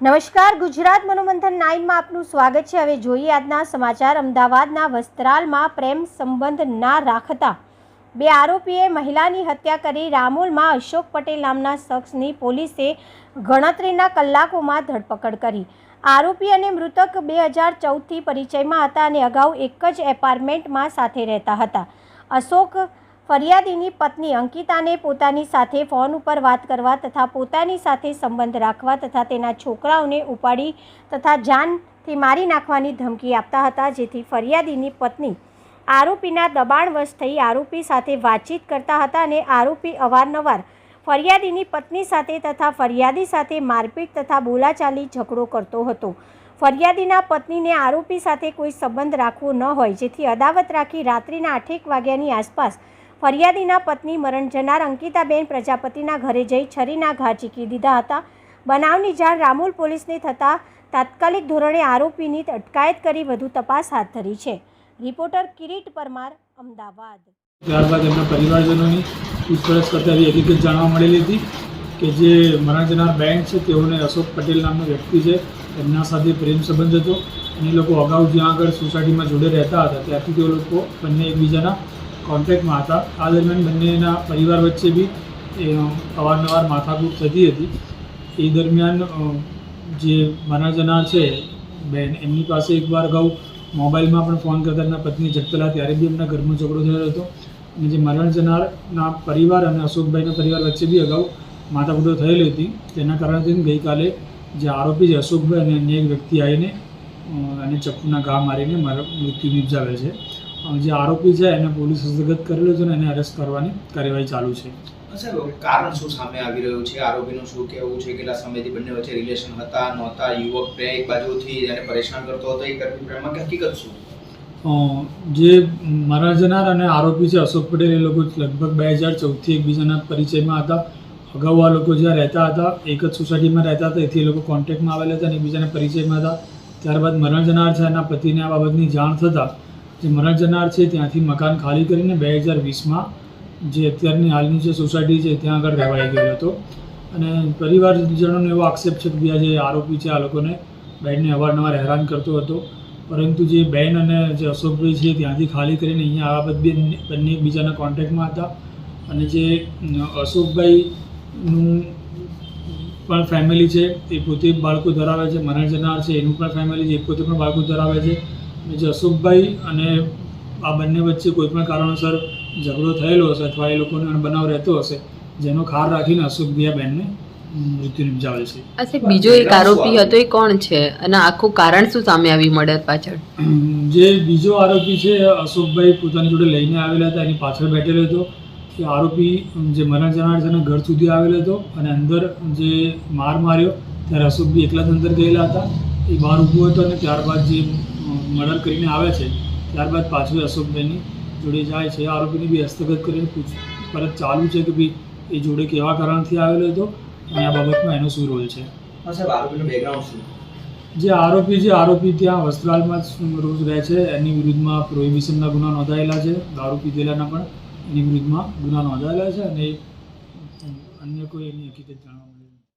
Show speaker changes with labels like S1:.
S1: નમસ્કાર, ગુજરાત મનોમંથન નાઇનમાં આપનું સ્વાગત છે. હવે જોઈએ આજના સમાચાર. અમદાવાદના વસ્ત્રાલમાં પ્રેમ સંબંધ ના રાખતા બે આરોપીએ મહિલાની હત્યા કરી. રામોલમાં અશોક પટેલ નામના શખ્સની પોલીસે ગણતરીના કલાકોમાં ધરપકડ કરી. આરોપી અને મૃતક બે હજાર ચૌદથી પરિચયમાં હતા અને અગાઉ એક જ એપાર્ટમેન્ટમાં સાથે રહેતા હતા. અશોક ફરિયાદીની પત્ની અંકિતાને પોતાની સાથે ફોન ઉપર વાત કરવા તથા પોતાની સાથે સંબંધ રાખવા તથા તેના છોકરાઓને ઉપાડી તથા જાનથી મારી નાખવાની ધમકી આપતા હતા, જેથી ફરિયાદીની પત્ની આરોપીના દબાણવશ થઈ આરોપી સાથે વાતચીત કરતા હતા અને આરોપી અવારનવાર ફરિયાદીની પત્ની સાથે તથા ફરિયાદી સાથે મારપીટ તથા બોલાચાલી ઝઘડો કરતો હતો. ફરિયાદીના પત્નીને આરોપી સાથે કોઈ સંબંધ રાખવો ન હોય, જેથી અદાવત રાખી રાત્રિના આઠેક વાગ્યાની આસપાસ ફરિયાદીના પત્ની મરણ જનાર અંકિતાબેન પ્રજાપતિના ઘરે જઈ છરીના ઘા ચીકી દીધા હતા. બનાવની જાણ રામોલ પોલીસને થતાં તાત્કાલિક ધોરણે આરોપીની અટકાયત કરી વધુ તપાસ હાથ ધરી છે. રિપોર્ટર કિરીટ પરમાર, અમદાવાદ.
S2: ત્યારબાદ એમના પરિવારજનોની પૂછપરછ કરતા એવી હકીકત જાણવા મળેલી હતી કે જે મરણ જનાર બેન છે તેઓને અશોક પટેલ નામનો વ્યક્તિ છે. એમના સાથે પ્રેમ સંબંધ હતો અને લોકો અગાઉ જ્યાં આગળ સોસાયટીમાં જોડે રહેતા હતા. ત્યાંથી તેઓ લોકો બંને એકબીજાના કોન્ટેક્ટમાં હતા. આ દરમિયાન બંનેના પરિવાર વચ્ચે બી અવારનવાર માથાકૂટ થતી હતી. એ દરમિયાન જે જનાર છે, બેન, એમની પાસે એકવાર અગાઉ મોબાઈલમાં પણ ફોન કરતા એમના પત્ની જગતલા ત્યારે બી એમના ઘરમાં ઝઘડો થયો હતો. અને જે મરણ જનારના પરિવાર અને અશોકભાઈના પરિવાર વચ્ચે બી અગાઉ માથાકૂટો થયેલી હતી. તેના કારણે ગઈકાલે જે આરોપી છે અશોકભાઈ અને અન્ય એક વ્યક્તિ આવીને અને ચપ્પુના ઘા મારીને મારા મૃત્યુ નિપજાવે છે. જે આરોપી છે એને પોલીસ હસ્તગત કરેલો છે અને એને અરેસ્ટ કરવાની કાર્યવાહી ચાલુ છે.
S3: સાહેબ કારણ શું સામે આવી રહ્યું છે? આરોપીનું શું કહેવું છે? કેટલા સમયથી બંને વચ્ચે રિલેશન હતા નહોતા? યુવક બે એક બાજુથી એને પરેશાન કરતો હતો એ કરતી પ્રેમમાં કે હકીકત શું?
S2: જે મરણ જનાર અને આરોપી છે અશોક પટેલ એ લોકો લગભગ બે હજાર ચૌદથી એકબીજાના પરિચયમાં હતા. અગાઉ આ લોકો જ્યાં રહેતા હતા એક જ સોસાયટીમાં રહેતા હતા એથી એ લોકો કોન્ટેક્ટમાં આવેલા હતા અને એકબીજાના પરિચયમાં હતા. ત્યારબાદ મરણ જનાર છે એના પતિને આ બાબતની જાણ થતાં જે મરણ જનાર છે, ત્યાંથી મકાન ખાલી કરીને બે હજાર વીસમાં જે અત્યારની હાલની જે સોસાયટી છે, ત્યાં આગળ રહેવાઈ ગયો હતો. અને પરિવારજનોનો એવો આક્ષેપ છે કે જે આરોપી છે, આ લોકોને બેનને અવારનવાર હેરાન કરતો હતો. પરંતુ જે બેન અને જે અશોકભાઈ છે, ત્યાંથી ખાલી કરીને અહીંયા આ બંને બંને એકબીજાના કોન્ટેક્ટમાં હતા. અને જે અશોકભાઈનું પણ ફેમિલી છે, એ પોતે બાળકો ધરાવે છે, મરણ જનાર છે, એનું પણ ફેમિલી છે, એ પોતે પણ બાળકો ધરાવે છે. જે અશોકભાઈ અને આ બંને વચ્ચે કોઈ પણ કારણોસર ઝઘડો થયેલો હશે અથવા એ લોકોનો બનાવ રહેતો હશે જેનો ખાર રાખીને અશોકભાઈ આ બેનને મૃત્યુ નિપજાવે છે.
S4: આ બીજો એક આરોપી હતો એ કોણ છે? અને આખું કારણ શું સામે આવી મર્ડર પાછળ?
S2: જે બીજો આરોપી છે અશોકભાઈ પોતાની જોડે લઈને આવેલા હતા એની પાછળ બેઠેલો હતો. એ આરોપી જે મરણ જનાર છે ઘર સુધી આવેલો હતો અને અંદર જે માર માર્યો ત્યારે અશોકભાઈ એકલા જ અંદર ગયેલા હતા. એ બહાર ઊભો હતો અને ત્યારબાદ જે મર્ડર કરીને આવે છે ત્યારબાદ પાછું અશોકભાઈની જોડે જાય છે આરોપીને બી હસ્તગત કરીને પૂછપરછ ચાલુ છે કે ભાઈ એ જોડે કેવા કારણથી આવેલો હતો અને આ બાબતમાં એનો શું રોલ છે? જે આરોપી છે આરોપી ત્યાં વસ્ત્રાલમાં જ રોજ રહે છે એની વિરુદ્ધમાં પ્રોહિબિશનના ગુના નોંધાયેલા છે દારૂ પીધેલાના પણ એની વિરુદ્ધમાં ગુના નોંધાયેલા છે અને અન્ય કોઈ એની હકીકત જાણવા